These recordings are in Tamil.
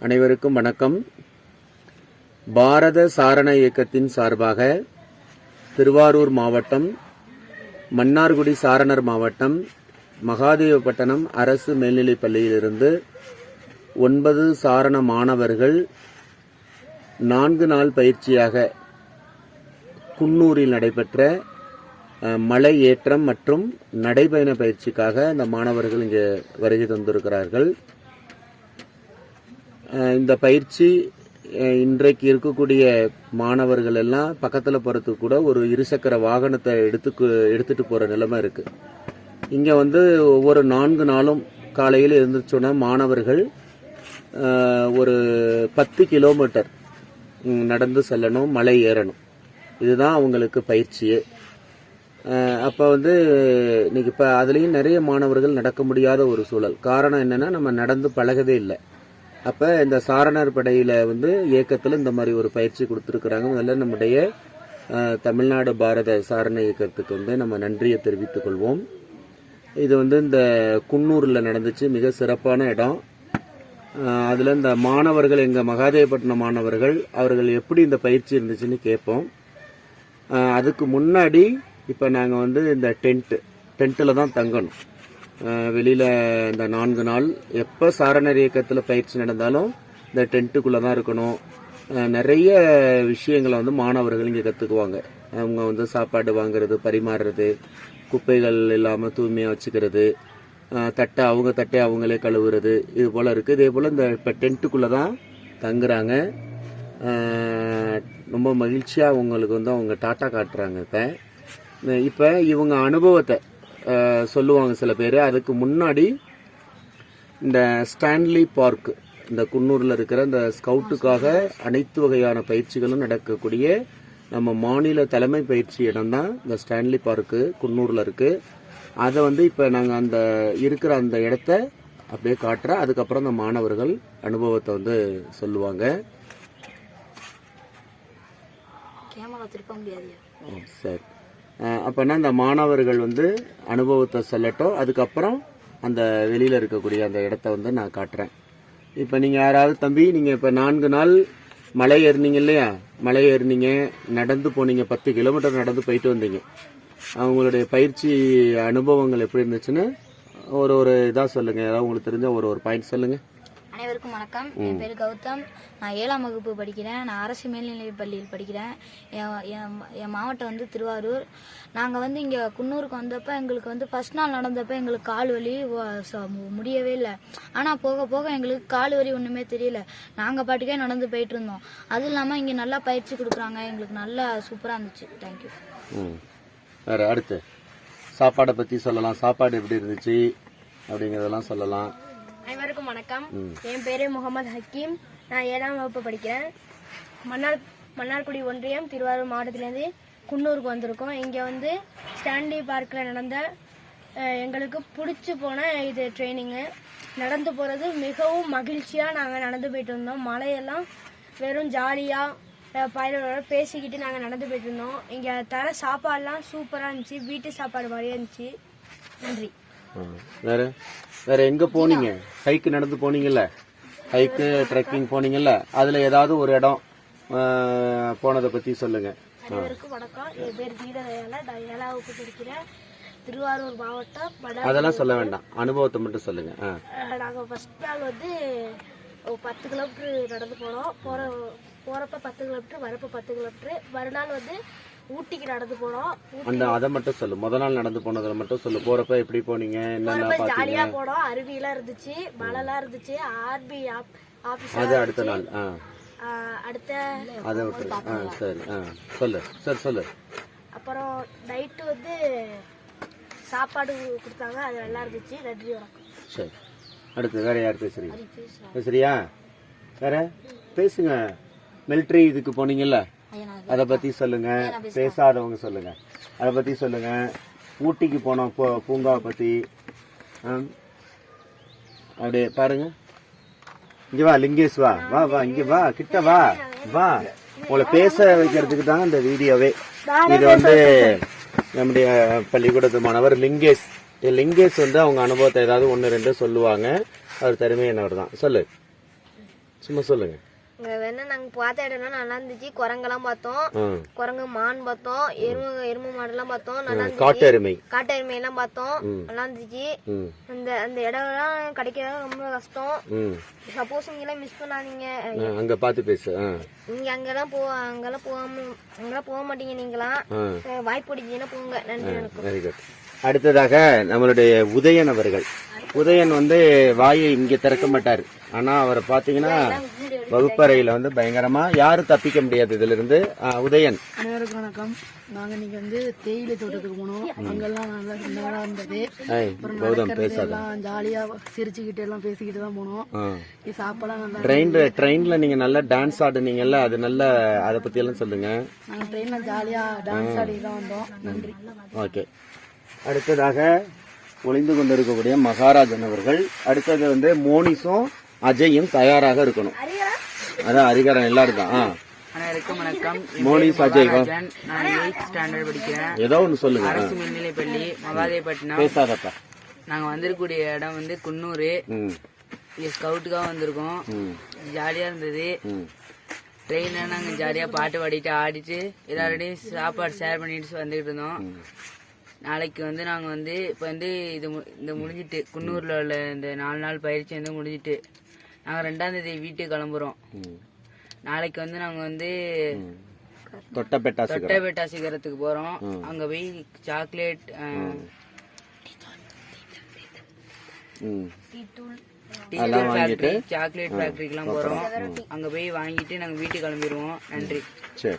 அனைவருக்கும் வணக்கம். பாரத சாரண இயக்கத்தின் சார்பாக திருவாரூர் மாவட்டம் மன்னார்குடி சாரணர் மாவட்டம் மகாதேவப்பட்டினம் அரசு மேல்நிலைப் பள்ளியிலிருந்து ஒன்பது சாரண மாணவர்கள் நான்கு நாள் பயிற்சியாக குன்னூரில் நடைபெற்ற மலை ஏற்றம் மற்றும் நடைபயண பயிற்சிக்காக இந்த மாணவர்கள் இங்கே வருகை தந்திருக்கிறார்கள். இந்த பயிற்சி இன்றைக்கு இருக்கக்கூடிய மாணவர்கள் எல்லாம் பக்கத்தில் போகிறதுக்கு கூட ஒரு இருசக்கர வாகனத்தை எடுத்து எடுத்துகிட்டு போகிற நிலைமை இருக்குது இங்கே வந்து ஒவ்வொரு நான்கு நாளும் காலையில் இருந்துச்சோன்னா மாணவர்கள் ஒரு பத்து கிலோமீட்டர் நடந்து செல்லணும் மலை ஏறணும். இதுதான் அவங்களுக்கு பயிற்சியே. அப்போ வந்து இன்னைக்கு இப்போ அதுலேயும் நிறைய மாணவர்கள் நடக்க முடியாத ஒரு சூழல். காரணம் என்னென்னா நம்ம நடந்து பழகவே இல்லை. அப்போ இந்த சாரணர் படையில் வந்து இயக்கத்தில் இந்த மாதிரி ஒரு பயிற்சி கொடுத்துருக்குறாங்க. முதல்ல நம்முடைய தமிழ்நாடு பாரத சாரண இயக்கத்துக்கு வந்து நம்ம நன்றியை தெரிவித்துக் கொள்வோம். இது வந்து இந்த குன்னூரில் நடந்துச்சு மிக சிறப்பான இடம். அதில் இந்த மாணவர்கள் எங்கள் மகாதேவப்பட்டினம் மாணவர்கள் அவர்கள் எப்படி இந்த பயிற்சி இருந்துச்சுன்னு கேட்போம். அதுக்கு முன்னாடி இப்போ நாங்கள் வந்து இந்த டென்ட்டு டென்ட்டில் தான் தங்கணும். வெளியில் இந்த நான்கு நாள் எப்போ சாரணர் இயக்கத்தில் பயிற்சி நடந்தாலும் இந்த டென்ட்டுக்குள்ளே தான் இருக்கணும். நிறைய விஷயங்களை வந்து மாணவர்கள் இங்கே கற்றுக்குவாங்க அவங்க வந்து சாப்பாடு வாங்குறது பரிமாறுறது குப்பைகள் இல்லாமல் தூய்மையாக வச்சுக்கிறது தட்டை அவங்க தட்டை அவங்களே கழுவுறது இது போல் இருக்குது இதே போல் இந்த இப்போ டென்ட்டுக்குள்ளே தான் தங்குறாங்க. ரொம்ப மகிழ்ச்சியாக அவங்களுக்கு வந்து அவங்க டாட்டா காட்டுறாங்க இப்போ. இப்போ இவங்க அனுபவத்தை சொல்லுவாங்க சில பேர். அதுக்கு முன்னாடி இந்த ஸ்டான்லி பார்க் இந்த குன்னூரில் இருக்கிற இந்த ஸ்கவுட்டுக்காக அனைத்து வகையான பயிற்சிகளும் நடக்கக்கூடிய நம்ம மாநில தலைமை பயிற்சி இடம் தான் இந்த ஸ்டான்லி பார்க்கு குன்னூரில் இருக்குது அதை வந்து இப்போ நாங்கள் அந்த இருக்கிற அந்த இடத்த அப்படியே காட்டுறேன். அதுக்கப்புறம் அந்த மாணவர்கள் அனுபவத்தை வந்து சொல்லுவாங்க. சரி. அப்போனா இந்த மாணவர்கள் வந்து அனுபவத்தை சொல்லட்டும் அதுக்கப்புறம் அந்த வெளியில் இருக்கக்கூடிய அந்த இடத்த வந்து நான் காட்டுறேன். இப்போ நீங்கள் யாராவது தம்பி நீங்கள் இப்போ நான்கு நாள் மலை ஏறினீங்க இல்லையா? மலை ஏறினீங்க நடந்து போனீங்க பத்து கிலோமீட்டர் நடந்து போயிட்டு வந்தீங்க. அவங்களுடைய பயிற்சி அனுபவங்கள் எப்படி இருந்துச்சுன்னு ஒரு ஒரு இதாக சொல்லுங்கள் ஏதாவது உங்களுக்கு தெரிஞ்ச ஒரு ஒரு பாயிண்ட் சொல்லுங்கள் அனைவருக்கும் வணக்கம். என் பேர் கௌதம். நான் ஏழாம் வகுப்பு படிக்கிறேன். நான் அரசு மேல்நிலைப் பள்ளியில் படிக்கிறேன். என் மாவட்டம் வந்து திருவாரூர். நாங்கள் வந்து இங்கே குன்னூருக்கு வந்தப்போ எங்களுக்கு வந்து ஃபர்ஸ்ட் நாள் நடந்தப்போ எங்களுக்கு கால் வலி முடியவே இல்லை. ஆனால் போக போக எங்களுக்கு கால் வலி ஒன்றுமே தெரியல. நாங்கள் பாட்டுக்கே நடந்து போயிட்டு இருந்தோம். அதுவும் இல்லாமல் இங்கே நல்லா பயிற்சி கொடுக்குறாங்க. எங்களுக்கு நல்லா சூப்பராக இருந்துச்சு. தேங்க்யூ வேறு அடுத்து சாப்பாடை பற்றி சொல்லலாம். சாப்பாடு எப்படி இருந்துச்சு? அப்படிங்கிறதெல்லாம் சொல்லலாம். அனைவருக்கும் வணக்கம். என் பேரு முகமது ஹக்கீம். நான் ஏழாம் வகுப்பு படிக்கிறேன். மன்னார் மன்னார்குடி ஒன்றியம் திருவாரூர் மாவட்டத்திலேருந்து குன்னூருக்கு வந்திருக்கோம். இங்கே வந்து ஸ்டான்லி பார்க்கில் நடந்த எங்களுக்கு பிடிச்சி போன இது ட்ரைனிங்கு நடந்து போகிறது மிகவும் மகிழ்ச்சியாக நாங்கள் நடந்து போயிட்டு இருந்தோம். மலையெல்லாம் வெறும் ஜாலியாக பயிரோட பேசிக்கிட்டு நாங்கள் நடந்து போயிட்டு இருந்தோம். இங்கே தர சாப்பாடுலாம் சூப்பராக இருந்துச்சு. வீட்டு சாப்பாடு மாதிரியே இருந்துச்சு. நன்றி. வேற? வேற எங்க போனீங்க? ஹைக்கு நடந்து போனீங்கல்ல? Haiku trekking போனீங்கல்ல? அதுல ஏதாவது ஒரு இடம் போனதை பத்தி சொல்லுங்க. அனைவருக்கும் வணக்கம். என் பேர் நான் ஏழாம் வகுப்பு படிக்கிறேன். திருவாரூர் மாவட்டம் அதெல்லாம் சொல்ல வேண்டாம். அனுபவத்தை மட்டும் சொல்லுங்க. ஆ. நாங்கள் ஃபர்ஸ்ட் நாள் வந்து ஒரு பத்து கிலோமீட்டர் நடந்து போனோம். போகிற போகிறப்ப பத்து கிலோமீட்டர் வரப்ப பத்து கிலோமீட்டர் மறுநாள் வந்து ஊட்டிக்கு நடந்து போனோம். அந்த அதை மட்டும் சொல்லு. முத நாள் நடந்து போனதுல மட்டும் சொல்லு. போறப்ப எப்படி போனீங்க? என்னென்ன ஜாலியாக போனோம். அருவியெல்லாம் இருந்துச்சு. மழைலாம் இருந்துச்சு. ஆர்பி ஆஃபீஸ் அது அடுத்த நாள். அடுத்த அதை விட்டு ஆ சரி. ஆ சொல்லு. சரி சொல்லு. அப்புறம் நைட்டு வந்து சாப்பாடு கொடுத்தாங்க. அது நல்லா இருந்துச்சு. நன்றி வணக்கம். சரி. அடுத்து வேற யார் பேசுறீங்க? பேசுறியா? வேற? பேசுங்க. மிலிட்ரி இதுக்கு போனீங்கல்ல. அதை பத்தி சொல்லுங்க. பேசாதவங்க சொல்லுங்க. அதை பத்தி சொல்லுங்க. ஊட்டிக்கு போனோம் பூ- பூங்காவை பத்தி. ஆம். அப்படியே பாருங்க. இங்க வா லிங்கேஷ் வா. வா வா இங்க வா கிட்ட வா. வா. உங்களை பேச வைக்கிறதுக்கு தான் இந்த வீடியோவே. இது வந்து நம்முடைய பள்ளிக்கூடத்து மாணவர் லிங்கேஷ். லிங்கேஷ் வந்து அவங்க அனுபவத்தை ஏதாவது ஒன்று ரெண்டு சொல்லுவாங்க. அவர் திறமையானவர் தான். சொல்லு. சும்மா சொல்லுங்க. இங்க வேணா நாங்க பார்த்த இடம்லாம் நல்லா இருந்துச்சு. குரங்கெல்லாம் பார்த்தோம். குரங்கு மான் பார்த்தோம். எருமை எருமை மாடெல்லாம் பார்த்தோம். நல்லா இருந்துச்சு. காட்டு எருமை. காட்டு எருமை எல்லாம் பார்த்தோம் நல்லா இருந்துச்சு. அந்த அந்த இடம்லாம் கிடைக்கிறது ரொம்ப கஷ்டம். சப்போஸ் நீங்க எல்லாம் மிஸ் பண்ணாதீங்க. அங்க பார்த்து பேசு நீங்க அங்கெல்லாம் போ அங்கெல்லாம் போகாம அங்கெல்லாம் போக மாட்டீங்க நீங்களாம். வாய்ப்பு அடிச்சீங்கன்னா போங்க. நன்றி அடுத்ததாக நம்மளுடைய உதயன் அவர்கள். உதயன் வந்து வாயை இங்க திறக்க மாட்டார். ஆனா அவரை பாத்தீங்கன்னா வகுப்பறையில வந்து பயங்கரமா யாரும் தப்பிக்க முடியாது இதுல இருந்து ஆ, உதயன். அனைவருக்கும் வணக்கம். நாங்க இன்னைக்கு வந்து தேயிலை தோட்டத்துக்கு போனோம். அங்கெல்லாம் நல்லா நல்லா இருந்தது. கௌதம் பேசாத. எல்லாம் ஜாலியா சிரிச்சுக்கிட்டு எல்லாம் பேசிக்கிட்டு தான் போனோம். சாப்பாடுலாம் நல்லா ட்ரெயின்ல ட்ரெயின்ல நீங்க நல்லா டான்ஸ் ஆடுனீங்கல்ல அது நல்ல அதை பத்தி எல்லாம் சொல்லுங்க. நாங்க ட்ரெயின்ல ஜாலியா டான்ஸ் ஆடி தான் வந்தோம். நன்றி. ஓகே. அடுத்ததாக ஒளிந்து கொண்டிருக்கக்கூடிய மகாராஜன் அவர்கள் அடுத்தது வந்து மோனிஸும் அஜயும் தயாராக இருக்கணும். அதான் அதிகாரம் எல்லாரும் தான் ஆ. அனைவருக்கும் வணக்கம். நான் எயிட் ஸ்டாண்டர்ட் படிக்கிறேன். ஏதோ ஒன்று சொல்லுங்க. ஆ. அரசு மேல்நிலைப்பள்ளி மகாதேவப்பட்டினம். பேசாதப்பா. நாங்க வந்திருக்கக்கூடிய இடம் வந்து குன்னூர். இங்க ஸ்கவுட்டுக்காக வந்திருக்கோம். ம். ஜாலியா இருந்தது. ட்ரெயின்ல நாங்க ஜாலியா பாட்டு பாடிட்டு ஆடிட்டு எல்லாரோடையும் சாப்பாடு ஷேர் பண்ணிட்டு வந்துகிட்டு இருந்தோம். நாளைக்கு வந்து நாங்க வந்து இப்ப வந்து இது இந்த முடிஞ்சிட்டு குன்னூர்ல உள்ள இந்த நாலு நாள் பயிற்சி வந்து முடிஞ்சிட்டு. நாங்க ரெண்டாம் தேதி வீட்டுக்கு கிளம்புறோம். நாளைக்கு வந்து நாங்க வந்து தொட்டபெட்டா தொட்டபெட்டா சிகரத்துக்கு போறோம். அங்க போய் சாக்லேட் ஃபேக்டரி சாக்லேட் ஃபேக்டரிக்கெல்லாம் போறோம். அங்க போய் வாங்கிட்டு நாங்க வீட்டுக்கு கிளம்பிடுவோம். நன்றி. சரி.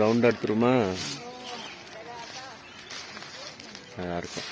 ரவுண்ட் எடுத்துருமா? நல்லா இருக்கும்.